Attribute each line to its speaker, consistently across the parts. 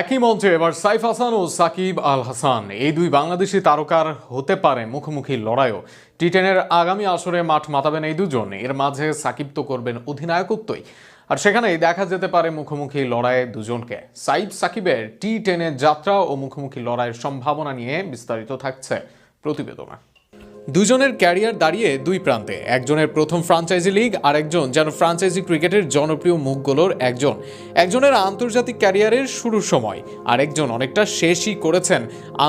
Speaker 1: একই মঞ্চে এবার সাইফ হাসান ও সাকিব আল হাসান। এই দুই বাংলাদেশি তারকার হতে পারে মুখোমুখি লড়াইও। টি টেনের আগামী আসরে মাঠ মাতাবেন এই দুজন। এর মাঝে সাকিব তো করবেন অধিনায়কত্বই। আর সেখানেই দেখা যেতে পারে মুখোমুখি লড়াইয়ে দুজনকে। সাইফ সাকিবের টি টেনের যাত্রা ও মুখোমুখি লড়াইয়ের সম্ভাবনা নিয়ে বিস্তারিত থাকছে প্রতিবেদনা। দুজনের ক্যারিয়ার দাঁড়িয়ে দুই প্রান্তে, একজনের প্রথম ফ্রাঞ্চাইজি লিগ আর একজন যেন ফ্রাঞ্চাইজি ক্রিকেটের জনপ্রিয় মুখগুলোর একজন। একজনের আন্তর্জাতিক ক্যারিয়ারের শুরুর সময়, আর একজন অনেকটা শেষই করেছেন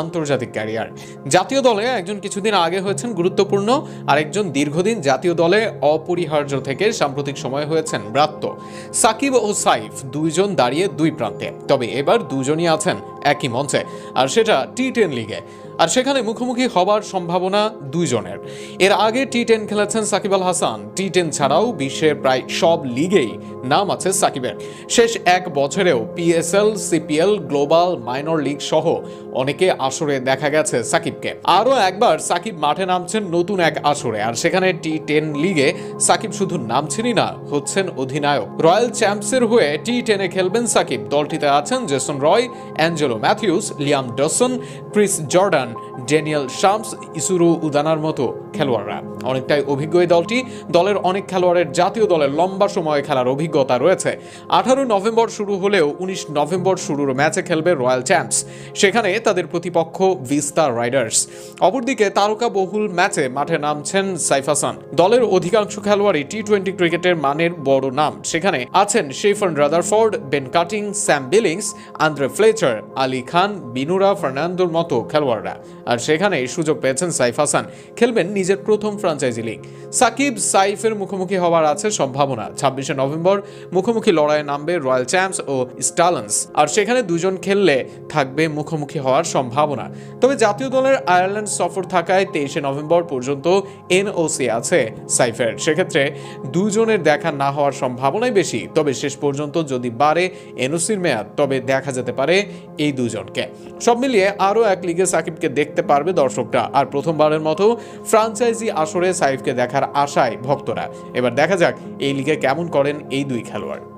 Speaker 1: আন্তর্জাতিক ক্যারিয়ার। জাতীয় দলে একজন কিছুদিন আগে হয়েছেন গুরুত্বপূর্ণ, আর একজন দীর্ঘদিন জাতীয় দলে অপরিহার্য থেকে সাম্প্রতিক সময়ে হয়েছেন ব্রাত্য। সাকিব ও সাইফ দুইজন দাঁড়িয়ে দুই প্রান্তে, তবে এবার দুজনই আছেন একই মঞ্চে, আর সেটা টি টেন লিগে আর সেখানে মুখোমুখি হবার সম্ভাবনা দুইজনের। এর আগে টি টেন খেলেছেন সাকিব আল হাসান। টি টেন ছাড়াও বিশ্বের প্রায় সব লিগেই নাম আছে সাকিবের। শেষ এক বছরেও PSL CPL global minor league সহ অনেকে আসরে দেখা গেছে সাকিবকে। আরও একবার সাকিব মাঠে নামছেন নতুন এক আসরে, আর সেখানে টি টেন লিগে সাকিব শুধু নামছেনই না, হচ্ছেন অধিনায়ক। রয়্যাল চ্যাম্পসের হয়ে টি টেনে খেলবেন সাকিব। দলটিতে আছেন Jason Roy, Angelo Mathews Liam Dawson Chris Jordan Daniel Sams Isuru উদানার মতো খেলোয়াড়রা। অনেকটাই অভিজ্ঞ এই দলটি। দলের অনেক খেলোয়াড়ের জাতীয় দলের লম্বা সময়ে খেলার অভিজ্ঞতা রয়েছে। আঠারো নভেম্বর শুরু হলেও উনিশ নভেম্বর শুরুর ম্যাচে খেলবে রয়্যাল চ্যাম্পস। সেখানে তাদের প্রতিপক্ষ ভিস্তা রাইডার্স। অপরদিকে তারকা বহুল ম্যাচে মাঠে নামছেন সাইফ হাসান। দলের অধিকাংশ খেলোয়াড়ই টি টোয়েন্টি ক্রিকেটের মানের বড় নাম। সেখানে আছেন Sherfane Rutherford, Ben Cutting, Sam Billings, Andre Fletcher, Ali Khan, Binura ফার্নান্দোর মতো খেলোয়াড়রা। আর সেখানে সুযোগ পেয়েছেন সাইফ হাসান। খেলবেন নিজের প্রথম ফ্রাঞ্চাইজি লিগ। সাকিব সাইফের মুখোমুখি হওয়ার আছে সম্ভাবনা। ছাব্বিশে নভেম্বর মুখোমুখি লড়াইয়ে নামবে রয়্যাল চ্যাম্পস ও স্টালন্স। আর সেখানে দুজন খেললে থাকবে মুখোমুখি হওয়ার সম্ভাবনা। তবে জাতীয় দলের আয়ারল্যান্ড সফর থাকায় তেইশে নভেম্বর পর্যন্ত এনওসি আছে সাইফের। সেক্ষেত্রে দুজনের দেখা না হওয়ার সম্ভাবনাই বেশি। তবে শেষ পর্যন্ত যদি বাড়ে এনওসির মেয়াদ, তবে দেখা যেতে পারে এই দুজনকে। সব মিলিয়ে আরও এক লিগে সাকিবকে দেখতে পারবে দর্শকরা। আর প্রথমবারের মতো ফ্রাঞ্চাইজি আসরে সাইফকে দেখার আশায় ভক্তরা। এবার দেখা যাক এই লিগে কেমন করেন এই দুই খেলোয়াড়।